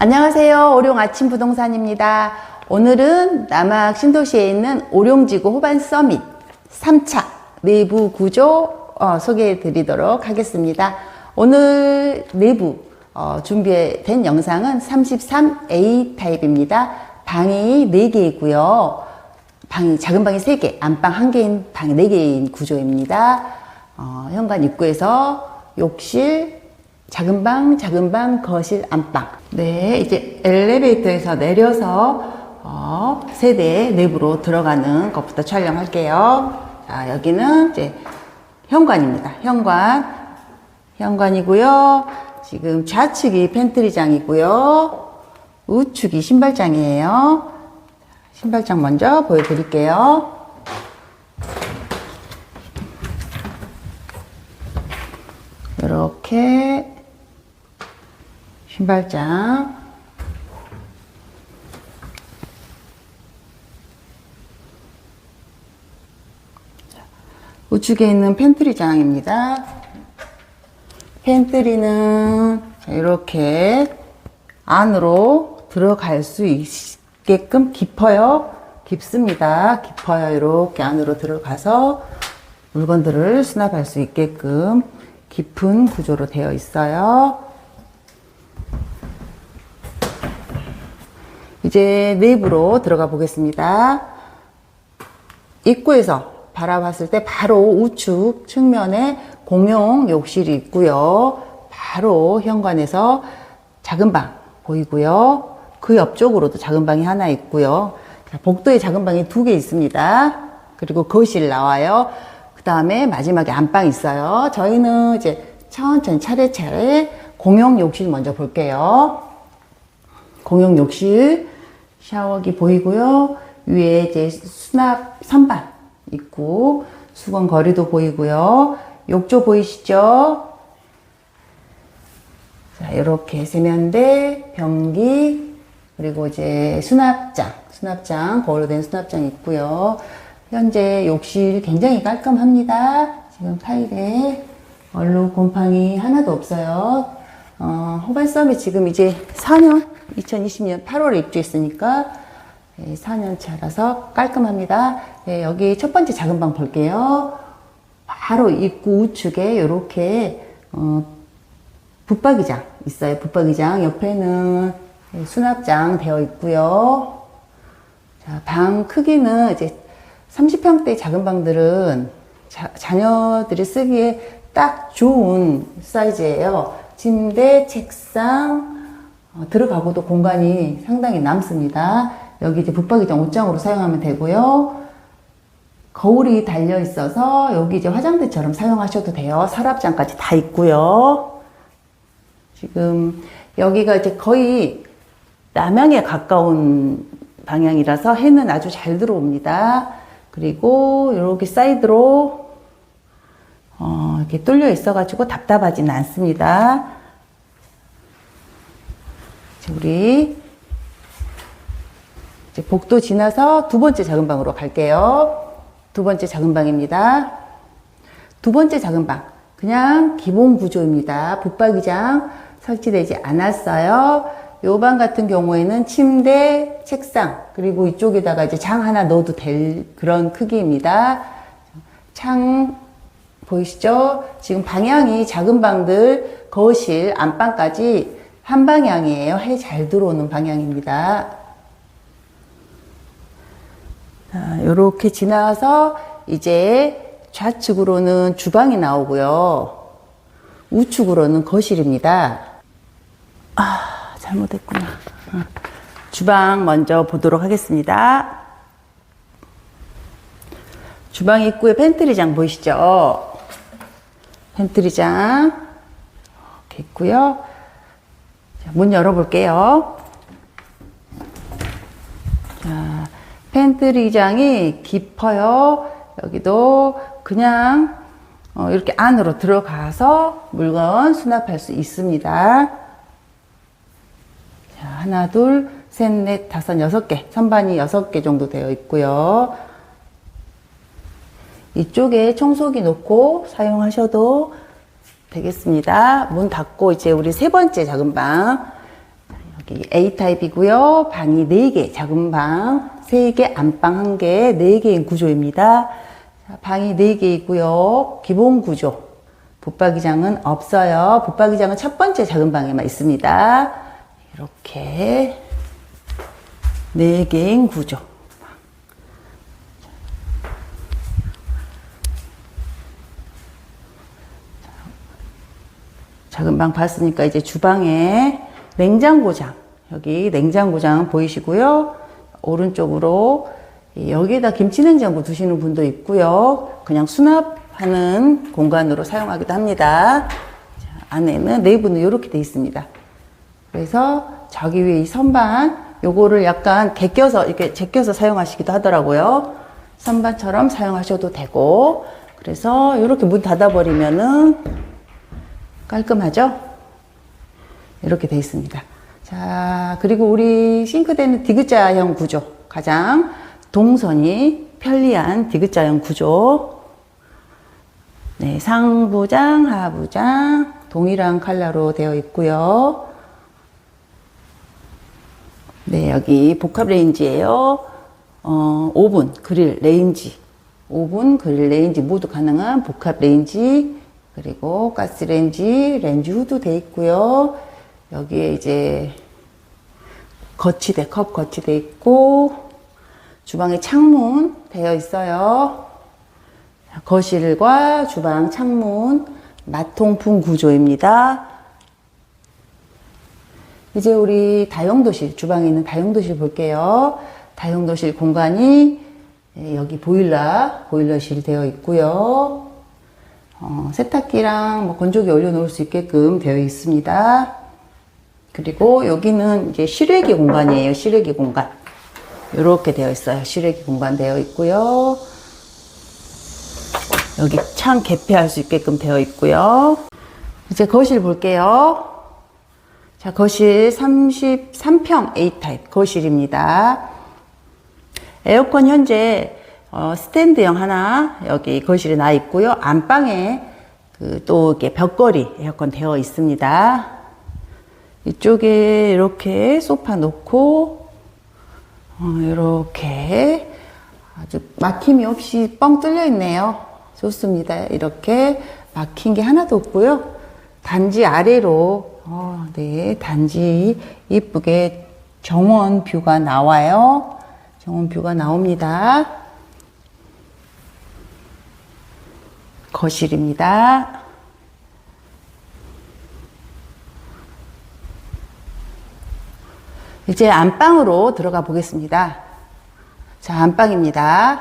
안녕하세요. 오룡 아침 부동산입니다. 오늘은 남학 신도시에 있는 오룡지구 호반 서밋 3차 내부 구조 어, 소개해 드리도록 하겠습니다. 오늘 내부 어, 준비된 영상은 33A 타입입니다. 방이 4개이고요. 방이 작은 방이 3개, 안방 1개인 방이 4개인 구조입니다. 어, 현관 입구에서 욕실, 작은 방, 작은 방, 거실, 안방. 네, 이제 엘리베이터에서 내려서 어, 세대 내부로 들어가는 것부터 촬영할게요. 자, 여기는 이제 현관입니다. 현관. 현관이고요. 지금 좌측이 팬트리장이고요. 우측이 신발장이에요. 신발장 먼저 보여드릴게요. 이렇게 신발장 우측에 있는 팬트리 장입니다. 팬트리는 자, 이렇게 안으로 들어갈 수 있게끔 깊어요. 깊습니다. 깊어요. 이렇게 안으로 들어가서 물건들을 수납할 수 있게끔 깊은 구조로 되어 있어요. 이제 내부로 들어가 보겠습니다. 입구에서 바라봤을 때 바로 우측 측면에 공용 욕실이 있고요. 바로 현관에서 작은 방 보이고요. 그 옆쪽으로도 작은 방이 하나 있고요. 자, 복도에 작은 방이 두 개 있습니다. 그리고 거실 나와요. 그 다음에 마지막에 안방 있어요. 저희는 이제 천천히 차례차례 공용 욕실 먼저 볼게요. 공용 욕실 샤워기 보이고요. 위에 이제 수납 선반 있고 수건 거리도 보이고요. 욕조 보이시죠? 자, 이렇게 세면대, 변기, 그리고 이제 수납장, 수납장, 거울로 된 수납장 있고요. 현재 욕실 굉장히 깔끔합니다. 지금 타일에 얼룩 곰팡이 하나도 없어요. 어, 호반섬이 지금 이제 4년, 2020년 8월에 입주했으니까 4년 차라서 깔끔합니다. 네, 여기 첫 번째 작은 방 볼게요. 바로 입구 우측에 이렇게 어, 붙박이장 있어요. 붙박이장 옆에는 수납장 되어 있고요. 자, 방 크기는 이제 30평대 작은 방들은 자, 자녀들이 쓰기에 딱 좋은 사이즈예요. 침대, 책상 어, 들어가고도 공간이 상당히 남습니다. 여기 이제 붙박이장 옷장으로 사용하면 되고요. 거울이 달려 있어서 여기 이제 화장대처럼 사용하셔도 돼요. 서랍장까지 다 있고요. 지금 여기가 이제 거의 남향에 가까운 방향이라서 해는 아주 잘 들어옵니다. 그리고 이렇게 사이드로 어, 이렇게 뚫려 있어가지고 답답하지는 않습니다. 우리 이제 복도 지나서 두 번째 작은 방으로 갈게요. 두 번째 작은 방입니다. 두 번째 작은 방. 그냥 기본 구조입니다. 붙박이장 설치되지 않았어요. 요 방 같은 경우에는 침대, 책상, 그리고 이쪽에다가 이제 장 하나 넣어도 될 그런 크기입니다. 창 보이시죠? 지금 방향이 작은 방들, 거실, 안방까지 한 방향이에요. 해 잘 들어오는 방향입니다. 자, 요렇게 지나서 이제 좌측으로는 주방이 나오고요. 우측으로는 거실입니다. 아, 잘못했구나. 어. 주방 먼저 보도록 하겠습니다. 주방 입구에 팬트리장 보이시죠? 팬트리장 이렇게 있고요. 자, 문 열어볼게요. 자, 팬트리장이 깊어요. 여기도 그냥 어, 이렇게 안으로 들어가서 물건 수납할 수 있습니다. 자, 하나, 둘, 셋, 넷, 다섯, 여섯 개. 선반이 여섯 개 정도 되어 있고요. 이쪽에 청소기 놓고 사용하셔도 되겠습니다. 문 닫고 이제 우리 세 번째 작은 방. 여기 A타입이고요. 방이 4개, 작은 방 3개, 안방 1개, 4개인 구조입니다. 자, 방이 4개이고요. 기본 구조. 붙박이장은 없어요. 붙박이장은 첫 번째 작은 방에만 있습니다. 이렇게 4개인 구조. 작은 방 봤으니까 이제 주방에 냉장고장. 여기 냉장고장 보이시고요. 오른쪽으로 여기에다 김치냉장고 두시는 분도 있고요. 그냥 수납하는 공간으로 사용하기도 합니다. 자, 안에는 내부는 이렇게 돼 있습니다. 그래서 저기 위에 이 선반 요거를 약간 개껴서 이렇게 제껴서 사용하시기도 하더라고요. 선반처럼 사용하셔도 되고. 그래서 이렇게 문 닫아 버리면은 깔끔하죠? 이렇게 되어 있습니다. 자, 그리고 우리 싱크대는 디귿자형 구조. 가장 동선이 편리한 디귿자형 구조. 네, 상부장, 하부장, 동일한 컬러로 되어 있고요. 네, 여기 복합 레인지예요. 어, 오븐, 그릴, 레인지. 오븐, 그릴, 레인지 모두 가능한 복합 레인지. 그리고 가스레인지, 렌즈 후드 돼 있고요. 여기에 이제 거치대, 컵 거치대 있고 주방에 창문 되어 있어요. 거실과 주방 창문 마통풍 구조입니다. 이제 우리 다용도실, 주방에 있는 다용도실 볼게요. 다용도실 공간이 예, 여기 보일러, 보일러실 되어 있고요. 어, 세탁기랑 뭐 건조기 올려놓을 수 있게끔 되어 있습니다. 그리고 여기는 이제 실외기 공간이에요. 실외기 공간. 이렇게 되어 있어요. 실외기 공간 되어 있고요. 여기 창 개폐할 수 있게끔 되어 있고요. 이제 거실 볼게요. 자, 거실 33평 A타입 거실입니다. 에어컨 현재 어, 스탠드형 하나 여기 거실에 나 있고요. 안방에 그 또 이렇게 벽걸이 에어컨 되어 있습니다. 이쪽에 이렇게 소파 놓고 어, 이렇게 아주 막힘이 없이 뻥 뚫려 있네요. 좋습니다. 이렇게 막힌 게 하나도 없고요. 단지 아래로 어, 네 단지 이쁘게 정원 뷰가 나와요. 정원 뷰가 나옵니다. 거실입니다. 이제 안방으로 들어가 보겠습니다. 자, 안방입니다.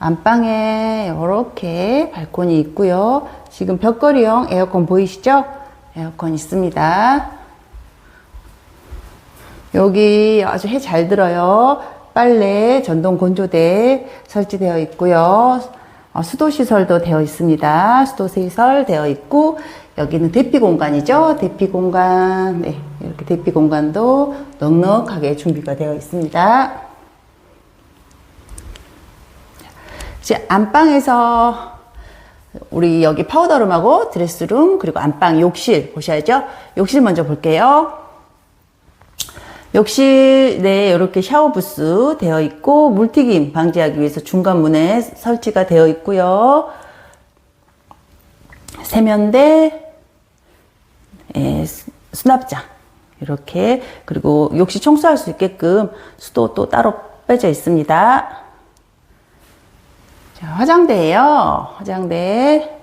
안방에 이렇게 발코니 있고요. 지금 벽걸이형 에어컨 보이시죠? 에어컨 있습니다. 여기 아주 해 잘 들어요. 빨래, 전동 건조대 설치되어 있고요. 어, 수도 시설도 되어 있습니다. 수도 시설 되어 있고 여기는 대피 공간이죠. 대피 공간, 네, 이렇게 대피 공간도 넉넉하게 준비가 되어 있습니다. 이제 안방에서 우리 여기 파우더룸하고 드레스룸 그리고 안방 욕실 보셔야죠. 욕실 먼저 볼게요. 욕실 네 이렇게 샤워 부스 되어 있고 물튀김 방지하기 위해서 중간 문에 설치가 되어 있고요. 세면대 예, 수납장 이렇게 그리고 욕실 청소할 수 있게끔 수도 또 따로 빼져 있습니다. 자, 화장대예요. 화장대.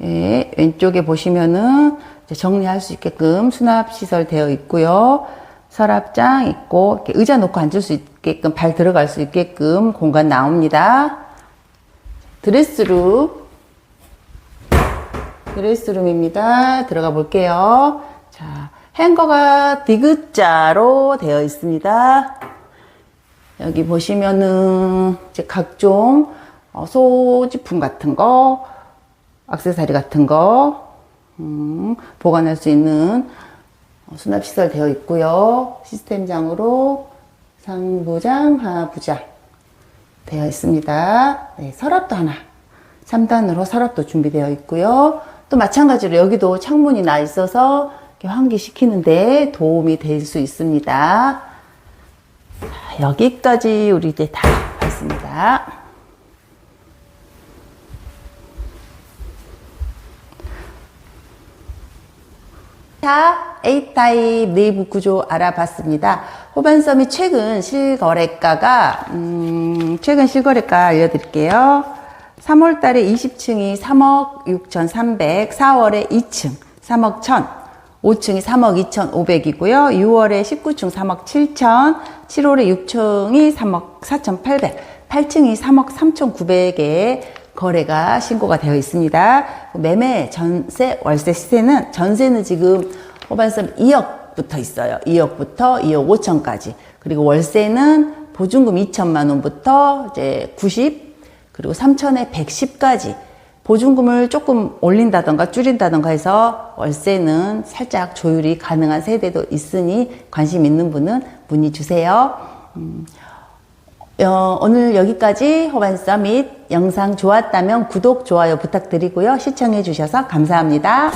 예, 왼쪽에 보시면은 정리할 수 있게끔 수납 시설 되어 있고요. 서랍장 있고 의자 놓고 앉을 수 있게끔 발 들어갈 수 있게끔 공간 나옵니다. 드레스룸 드레스룸입니다. 들어가 볼게요. 자, 행거가 디귿자로 되어 있습니다. 여기 보시면은 이제 각종 어, 소지품 같은 거, 악세사리 같은 거 음, 보관할 수 있는 어, 수납 시설 되어 있고요. 시스템장으로 상부장, 하부장 되어 있습니다. 네, 서랍도 하나. 3단으로 서랍도 준비되어 있고요. 또 마찬가지로 여기도 창문이 나 있어서 환기시키는데 도움이 될 수 있습니다. 자, 여기까지 우리 이제 다 봤습니다. 자, A타입 내부 구조 알아봤습니다. 호반섬이 최근 실거래가가, 음, 최근 실거래가 알려드릴게요. 3월 달에 20층이 3억 6,300, 4월에 2층 3억 1,000, 5층이 3억 2,500이고요. 6월에 19층 3억 7천, 7월에 6층이 3억 4,800, 8층이 3억 3,900에 거래가 신고가 되어 있습니다. 매매, 전세, 월세 시세는 전세는 지금 호반섬 2억 부터 있어요. 2억부터 2억 5천까지. 그리고 월세는 보증금 2천만 원부터 이제 90 그리고 3천에 110까지 보증금을 조금 올린다던가 줄인다던가 해서 월세는 살짝 조율이 가능한 세대도 있으니 관심 있는 분은 문의 주세요. 음, 어, 오늘 여기까지 호반 서밋 영상 좋았다면 구독, 좋아요 부탁드리고요. 시청해 주셔서 감사합니다.